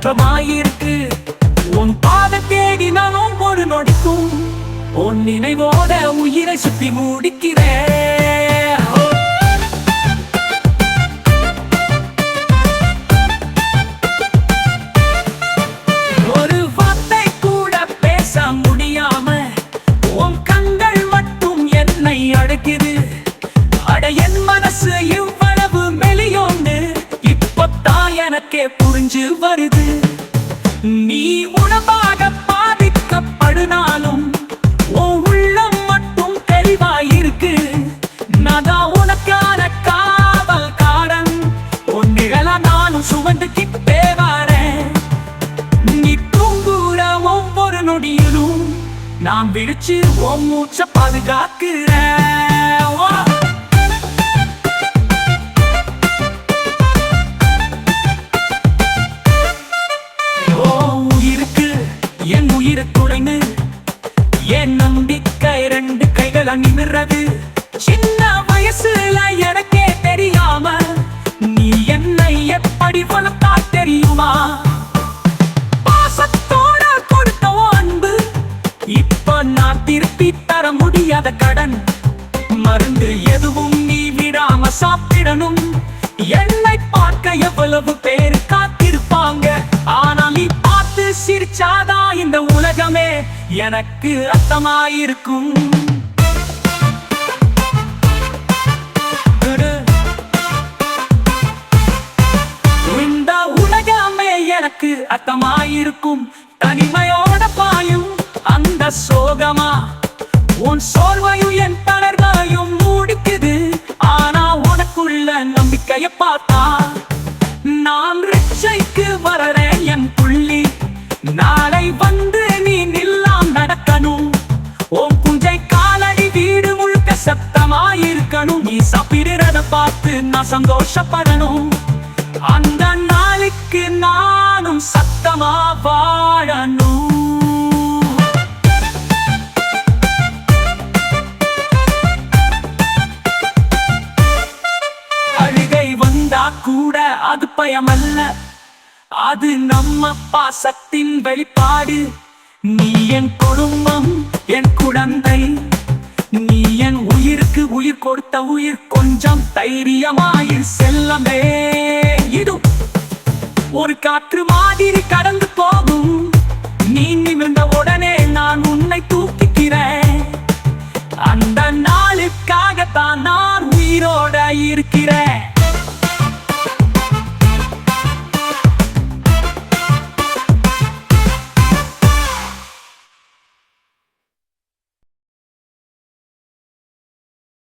ஏற்றமாயிருக்கு உன் பாத தேடி நானும் ஒரு நொடிக்கும். உன் நினைவோட உயிரை சுத்தி முடிக்கிறேன். நொடியிலும் நான் விழிச்சு உன் மூச்ச பாதுகாக்கிறேன். வா. என் நம்பிக்கை ரெண்டு கைகள் நிமிர்றது. சின்ன வயசுல எனக்கே தெரியாம நீ என்னை எப்படி வளர்த்தா தெரியுமா? பாசத்தோட இப்ப நான் திருப்பி தர முடியாத கடன். மருந்து எதுவும் நீ விடாம சாப்பிடணும். என்னை பார்க்க எவ்வளவு பேர் காத்திருப்பாங்க. ஆனா நீ பார்த்து சிரிச்சாதான் இந்த உலகமே எனக்கு அர்த்தமாயிருக்கும். இந்த உலகமே எனக்கு அர்த்தமாயிருக்கும். தனிமையோ சோகமா? உன் சோர்வையும் என் தளர்வையும் மூடிக்குது. ஆனா உனக்குள்ள நம்பிக்கைய பார்த்தா நான் ரிச்சைக்கு வரறேன் என் புள்ளி. நாளை வந்து நீ நில்லாம் நடக்கணும். உன் புஞ்சை காலடி வீடு முழுக்க சத்தமாயிருக்கணும். நீ சாப்பிடுறத பார்த்து நான் சந்தோஷப்படணும். அந்த நாளுக்கு நானும் சத்தமா வாழணும். பயமல்ல அது நம்ம பாசத்தின் வெளிப்பாடு. நீ என் குடும்பம் என் குழந்தை. நீ என் உயிருக்கு உயிர் கொடுத்த உயிர். கொஞ்சம் தைரியமாயிரு செல்லமே. இது ஒரு காற்று மாதிரி கடந்து போகும். நீ நிமிர்ந்த உடனே நான் உன்னை தூக்கிக்கிறேன். அந்த நாளுக்காகத்தான் நான் உயிரோட இருக்கிறேன்.